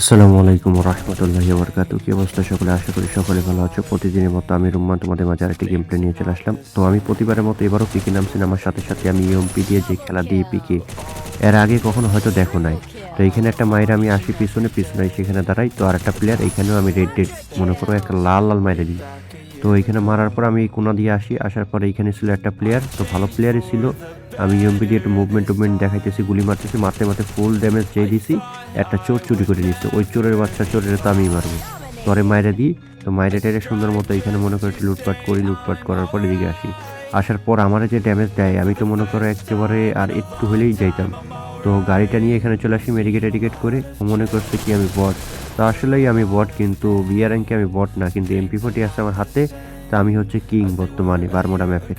আসসালামু আলাইকুম রহমতুল্লাহি বরকাত কি অবস্থা সকলে? আশা করি সকলে ভালো আছো। প্রতিদিনের মতো আমি রুম্মান, তোমাদের মাঝে আরেকটি গেম প্লে নিয়ে চলে আসলাম। তো আমি প্রতিবারের মতো এবারও পিকে নাম সিনেমার সাথে সাথে আমি ইএমপি দিয়ে যে খেলা দিয়ে পিকে, এর আগে কখনো হয়তো দেখো নাই। তো এখানে একটা মায়ের আমি আসি, পিছনে পিছনে সেখানে দাঁড়াই। তো আর একটা প্লেয়ার এখানেও আমি রেড ডেড মনে করো একটা লাল লাল মাইরে দিই। তো এখানে মারার পর আমি কোনা দিয়ে আসি, আসার পর এখানে ছিল একটা প্লেয়ার তো ভালো প্লেয়ারই ছিল। আমি ইএমপি দিয়ে একটু মুভমেন্ট টুভমেন্ট দেখাইতেছি, গুলি মারতেছি, মারতে মারতে ফুল ড্যামেজ চেয়ে দিছি, একটা চোর চুরি করে দিচ্ছে ওই চোরের বাচ্চা, চোরের তো আমিই মারবো। পরে মায়েরা দিই, তো মায়েরা টেরে সুন্দর মতো এখানে মনে করে লুটপাট করি, লুটপাট করার পর এদিকে আসি। আসার পর আমার যে ড্যামেজ দেয়, আমি তো মনে করো একেবারে আর একটু হলেই যাইতাম। তো গাড়িটা নিয়ে এখানে চলে আসি মেডিকেট টেডিকেট করে। মনে করছে কি আমি বট। তো আসলেই আমি বট, কিন্তু বিয়ার র্যাঙ্কে আমি বট না, কিন্তু এমপি ফোর্টি আছে আমার হাতে। তা আমি হচ্ছে কিং বর্তমানে বারমোডা ম্যাপের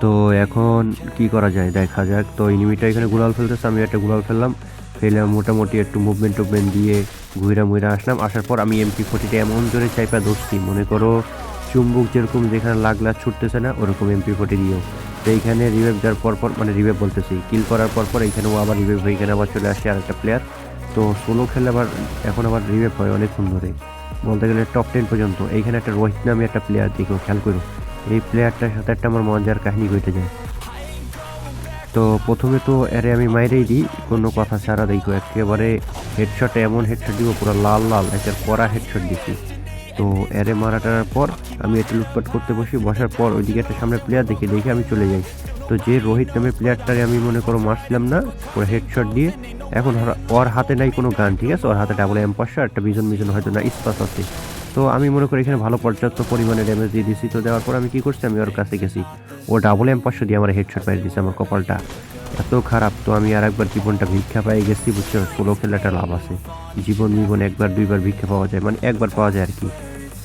তো এখন কি করা যায়? দেখা যাক। তো ইনিমিটা এখানে গুলাল ফেলতেছে, আমি একটা গুলাল ফেললাম। ফেলে মোটামুটি একটু মুভমেন্ট টুভমেন্ট দিয়ে ঘুরে মুইরা আসলাম। আসার পর আমি এমপি ফোর্টিটা এমন জোরে চাইপা ধরছি, মনে করো, চুম্বুক যেরকম যেখানে লাগলা ছুটতেছে না, ওরকম এমপি ফোর্টি দিয়েও। তো এইখানে রিভেভ দেওয়ার পর পর মানে রিভেভ বলতেছি কিল করার পর পর ও আবার রিভেভ হয়ে এখানে আবার চলে আসে আর একটা প্লেয়ার তো সোলো খেলে আবার, এখন আবার রিভেভ হয় অনেকক্ষণ ধরে বলতে গেলে টপ টেন পর্যন্ত। এইখানে একটা রোহিত নামে একটা প্লেয়ার দেখো, খেয়াল করো। এই প্লেয়ারটার সাথে একটা আমার মজার কাহিনী ঘটে যায়। তো প্রথমে তো এরে আমি মাইরেই দিই, কোনো কথা ছাড়া দেখো। একেবারে হেডশটে এমন হেডশট দিব, পুরো লাল লাল একটা কড়া হেডশট দিছি। তো এরে মারাটার পর আমি একটু লুটপাট করতে বসি, বসার পর ওইদিকে একটা সামনে প্লেয়ার দেখি দেখে আমি চলে যাই। তো যে রোহিত নামের প্লেয়ারটারে আমি মনে করো মারছিলাম না ওর হেডশট দিয়ে, এখন ওর- হাতে নাই কোনো গান, ঠিক আছে? ওর হাতে ডাবল এম একটা বিজন বিজন হয়তো না ইস্পাস আছে তো আমি মনে করি এখানে ভালো পর্যাপ্ত পরিমাণে ড্যামেজ দিয়ে দিছি। তো দেওয়ার পর আমি কি করছি? আমি ওর কাছে গেছি। ও ডাবল এম দিয়ে আমার হেডশট মেরে দিয়েছে আমার কপালটা। এত খারাপ তো আমি আর একবার জীবনটা ভিক্ষা পাই গেছি, বুঝছ? ষোলো খেলাটা লাভ আছে। জীবন জীবন একবার, দুইবার ভিক্ষা পাওয়া যায় মানে একবার পাওয়া যায় আর কি।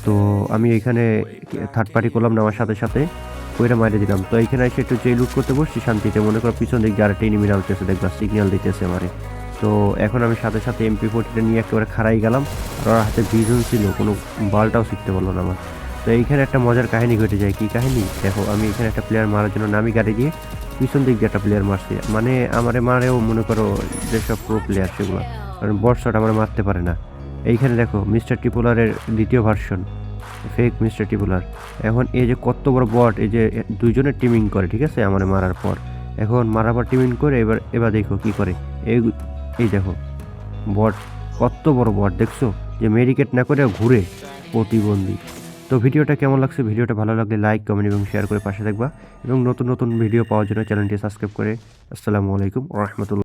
তো আমি এখানে থার্ড পার্টি করলাম না আমার সাথে সাথে ওইটা মারিয়ে দিলাম। তো এইখানে এসে একটু যে লুট করতে বসছি, শান্তিতে মনে করো পিছন দিক যারা টেনে মিলালতেছে দেখবা সিগন্যাল দিতেছে আমারে। তো এখন আমি সাথে সাথে এমপি ফোর্টিটা নিয়ে একেবারে খাড়াই গেলাম, আর ওর হাতে ভিজন ছিল, কোনো বালটাও শিখতে পারল না আমার। তো এইখানে একটা মজার কাহিনী ঘটে যায়। কি কাহিনী? দেখো, আমি এখানে একটা প্লেয়ার মারার জন্য নামি গাড়ি দিয়ে পিছন দিক দিয়ে একটা প্লেয়ার মারছে। মানে আমারে মারেও মনে করো যেসব প্রো প্লেয়ার সেগুলো, কারণ বটশট আমার মারতে পারে না। এইখানে দেখো মিস্টার টিপুলারের দ্বিতীয় ভার্সন ফেক মিস্টার টিপুলার এখন এই যে কত বড় বট এই যে দুইজনে টিমিং করে, ঠিক আছে, আমার মারার পর। এখন মারার পর টিমিং করে, এবার এবার দেখো কি করে। এই এই দেখো বট কত বড় বট দেখছ? যে মেডিকেট না করে ঘুরে প্রতিবন্ধী। তো ভিডিওটা কেমন লাগছে? ভিডিওটা ভালো লাগলে লাইক কমেন্ট এবং শেয়ার করে পাশে থাকবা এবং নতুন নতুন ভিডিও পাওয়ার জন্য চ্যানেলটি সাবস্ক্রাইব করে। আসসালামু আলাইকুম রহমতুল্লাহ।